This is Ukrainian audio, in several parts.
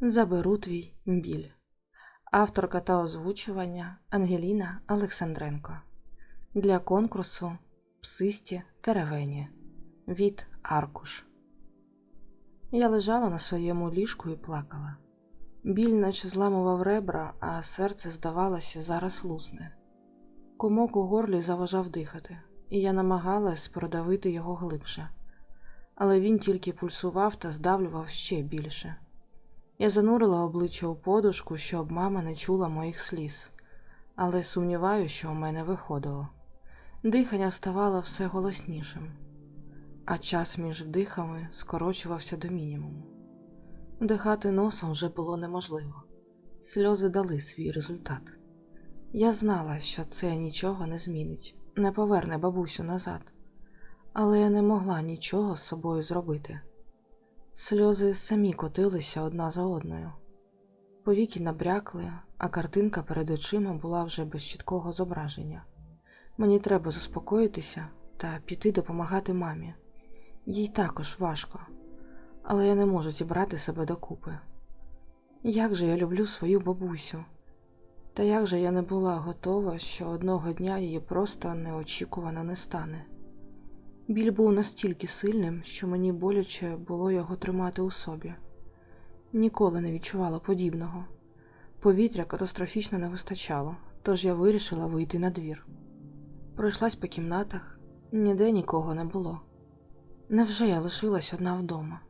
Заберу твій біль. Авторка та озвучування Ангеліна Олександренко. Для конкурсу Псисті Теревені від Аркуш. Я лежала на своєму ліжку і плакала. Біль наче зламував ребра, а серце, здавалося, зараз лусне. Комок у горлі заважав дихати, і я намагалась продавити його глибше, але він тільки пульсував та здавлював ще більше. Я занурила обличчя у подушку, щоб мама не чула моїх сліз, але сумніваю, що у мене виходило. Дихання ставало все голоснішим, а час між вдихами скорочувався до мінімуму. Дихати носом вже було неможливо. Сльози дали свій результат. Я знала, що це нічого не змінить, не поверне бабусю назад, але я не могла нічого з собою зробити. Сльози самі котилися одна за одною. Повіки набрякли, а картинка перед очима була вже без чіткого зображення. Мені треба заспокоїтися та піти допомагати мамі. Їй також важко, але я не можу зібрати себе докупи. Як же я люблю свою бабусю, та як же я не була готова, що одного дня її просто неочікувано не стане. Біль був настільки сильним, що мені боляче було його тримати у собі. Ніколи не відчувала подібного. Повітря катастрофічно не вистачало, тож я вирішила вийти на двір. Пройшлась по кімнатах, ніде нікого не було. Невже я лишилась одна вдома?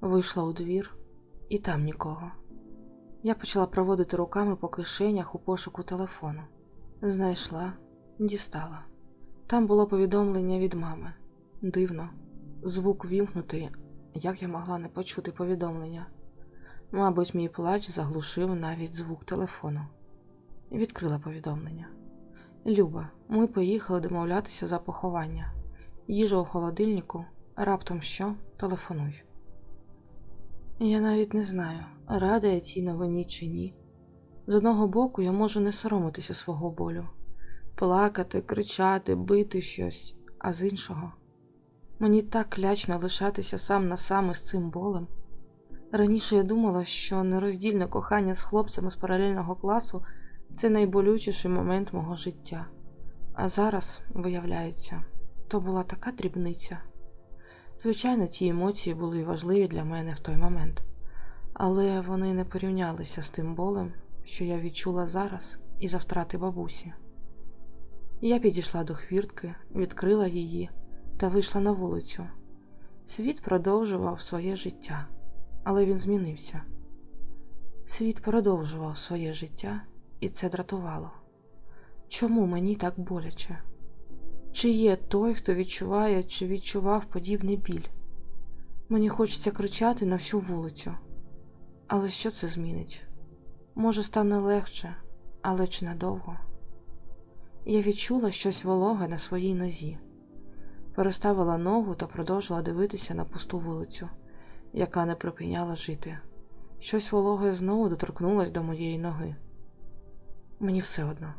Вийшла у двір, і там нікого. Я почала проводити руками по кишенях у пошуку телефону. Знайшла, дістала. Там було повідомлення від мами. Дивно, звук вімкнутий, як я могла не почути повідомлення. Мабуть, мій плач заглушив навіть звук телефону. Відкрила повідомлення. Люба, ми поїхали домовлятися за поховання. Їжа у холодильнику, раптом що, телефонуй. Я навіть не знаю, рада я цій новині чи ні. З одного боку, я можу не соромитися свого болю, плакати, кричати, бити щось, а з іншого. Мені так лячно лишатися сам на сам із цим болем. Раніше я думала, що нероздільне кохання з хлопцями з паралельного класу це найболючіший момент мого життя. А зараз, виявляється, то була така дрібниця. Звичайно, ті емоції були важливі для мене в той момент, але вони не порівнялися з тим болем, що я відчула зараз із за втрати бабусі. Я підійшла до хвіртки, відкрила її та вийшла на вулицю. Світ продовжував своє життя, але він змінився. Світ продовжував своє життя, і це дратувало. Чому мені так боляче? Чи є той, хто відчуває чи відчував подібний біль? Мені хочеться кричати на всю вулицю. Але що це змінить? Може, стане легше, але чи надовго? Я відчула щось вологе на своїй нозі, переставила ногу та продовжила дивитися на пусту вулицю, яка не припиняла жити. Щось вологе знову доторкнулось до моєї ноги. Мені все одно.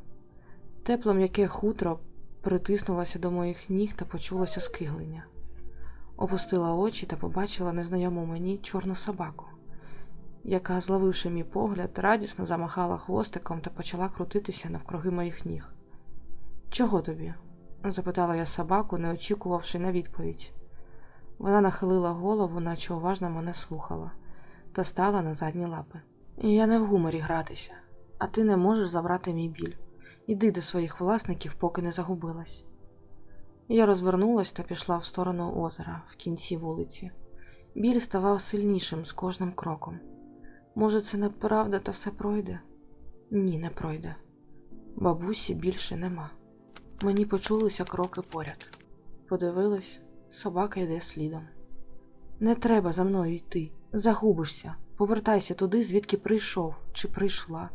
Тепло м'яке хутро притиснулося до моїх ніг та почулося скиглення. Опустила очі та побачила незнайому мені чорну собаку, яка, зловивши мій погляд, радісно замахала хвостиком та почала крутитися навкруги моїх ніг. Чого тобі? запитала я собаку, не очікувавши на відповідь. Вона нахилила голову, наче уважно мене слухала, та стала на задні лапи. Я не в гуморі гратися, а ти не можеш забрати мій біль. Іди до своїх власників, поки не загубилась. Я розвернулась та пішла в сторону озера в кінці вулиці. Біль ставав сильнішим з кожним кроком. Може, це неправда та все пройде? Ні, не пройде. Бабусі більше нема. Мені почулися кроки поряд. Подивилась, собака йде слідом. Не треба за мною йти, загубишся, повертайся туди, звідки прийшов чи прийшла.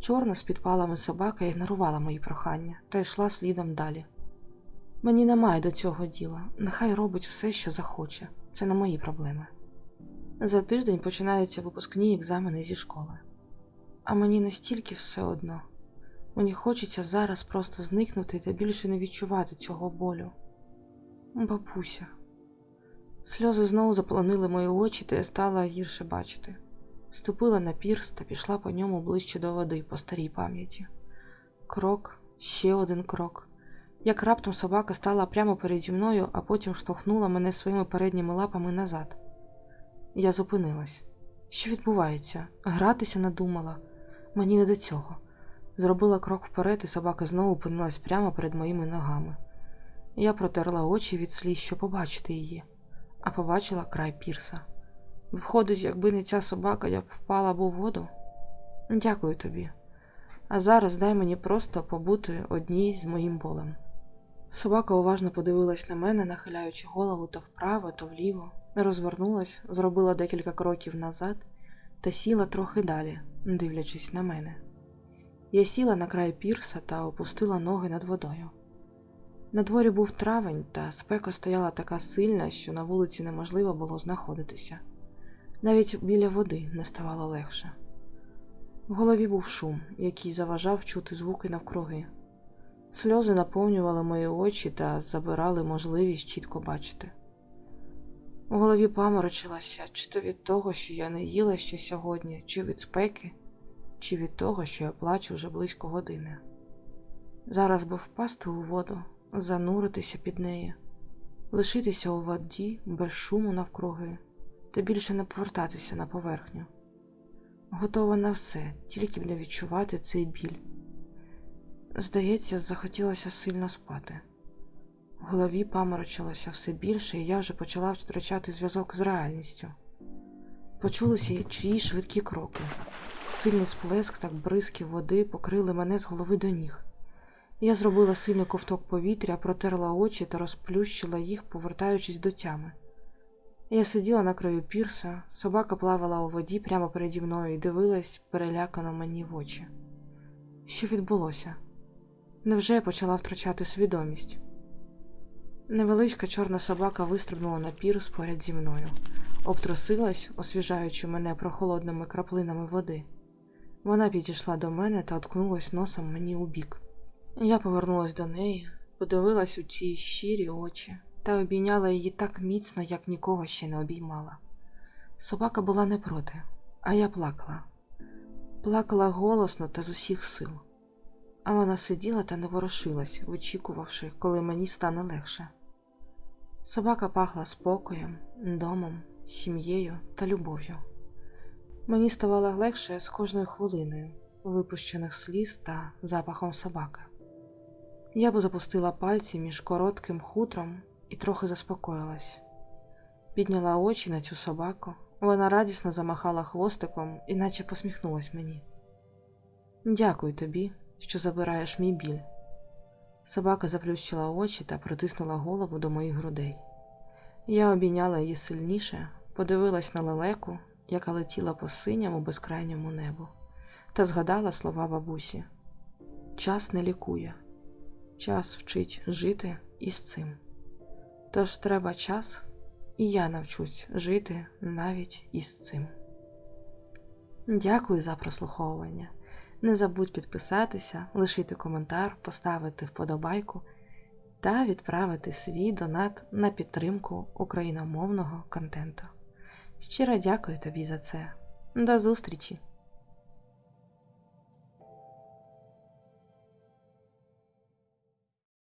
Чорна з підпалами собака ігнорувала мої прохання та йшла слідом далі. Мені немає до цього діла, нехай робить все, що захоче, це не мої проблеми. За тиждень починаються випускні екзамени зі школи. А мені настільки все одно. Мені хочеться зараз просто зникнути та більше не відчувати цього болю. Бабуся. Сльози знову заполонили мої очі, та я стала гірше бачити. Ступила на пірс та пішла по ньому ближче до води по старій пам'яті. Крок, ще один крок. Як раптом собака стала прямо переді мною, а потім штовхнула мене своїми передніми лапами назад. Я зупинилась. Що відбувається? Гратися надумала. Мені не до цього. Зробила крок вперед, і собака знову опинилась прямо перед моїми ногами. Я протерла очі від сліз, щоб побачити її, а побачила край пірса. Виходить, якби не ця собака, я б впала б у воду. Дякую тобі. А зараз дай мені просто побути одній з моїм болем. Собака уважно подивилась на мене, нахиляючи голову то вправо, то вліво, розвернулась, зробила декілька кроків назад та сіла трохи далі, дивлячись на мене. Я сіла на край пірса та опустила ноги над водою. На дворі був травень, та спека стояла така сильна, що на вулиці неможливо було знаходитися. Навіть біля води не ставало легше. В голові був шум, який заважав чути звуки навкруги. Сльози наповнювали мої очі та забирали можливість чітко бачити. У голові паморочилася чи то від того, що я не їла ще сьогодні, чи від спеки, чи від того, що я плачу вже близько години. Зараз би впасти у воду, зануритися під неї, лишитися у воді без шуму навкруги та більше не повертатися на поверхню. Готова на все, тільки б не відчувати цей біль. Здається, захотілося сильно спати. В голові паморочилося все більше, і я вже почала втрачати зв'язок з реальністю. Почулися чиї швидкі кроки. Сильний сплеск та бризки води покрили мене з голови до ніг. Я зробила сильний ковток повітря, протерла очі та розплющила їх, повертаючись до тями. Я сиділа на краю пірса, собака плавала у воді прямо переді мною і дивилась перелякано мені в очі. Що відбулося? Невже я почала втрачати свідомість? Невеличка чорна собака вистрибнула на пірс поряд зі мною, обтрусилась, освіжаючи мене прохолодними краплинами води. Вона підійшла до мене та откнулась носом мені у бік. Я повернулась до неї, подивилась у ці щирі очі та обійняла її так міцно, як нікого ще не обіймала. Собака була не проти, а я плакала. Плакала голосно та з усіх сил. А вона сиділа та не ворушилась, вичікувавши, коли мені стане легше. Собака пахла спокоєм, домом, сім'єю та любов'ю. Мені ставало легше з кожною хвилиною, випущених сліз та запахом собаки. Я б запустила пальці між коротким хутром і трохи заспокоїлась. Підняла очі на цю собаку, вона радісно замахала хвостиком і наче посміхнулась мені. Дякую тобі, що забираєш мій біль. Собака заплющила очі та притиснула голову до моїх грудей. Я обійняла її сильніше, подивилась на лелеку, яка летіла по синьому безкрайньому небу, та згадала слова бабусі: Час не лікує, час вчить жити із цим. Тож треба час, і я навчусь жити навіть із цим. Дякую за прослуховування. Не забудь підписатися, лишити коментар, поставити вподобайку та відправити свій донат на підтримку україномовного контенту. Щиро дякую тобі за це. До зустрічі!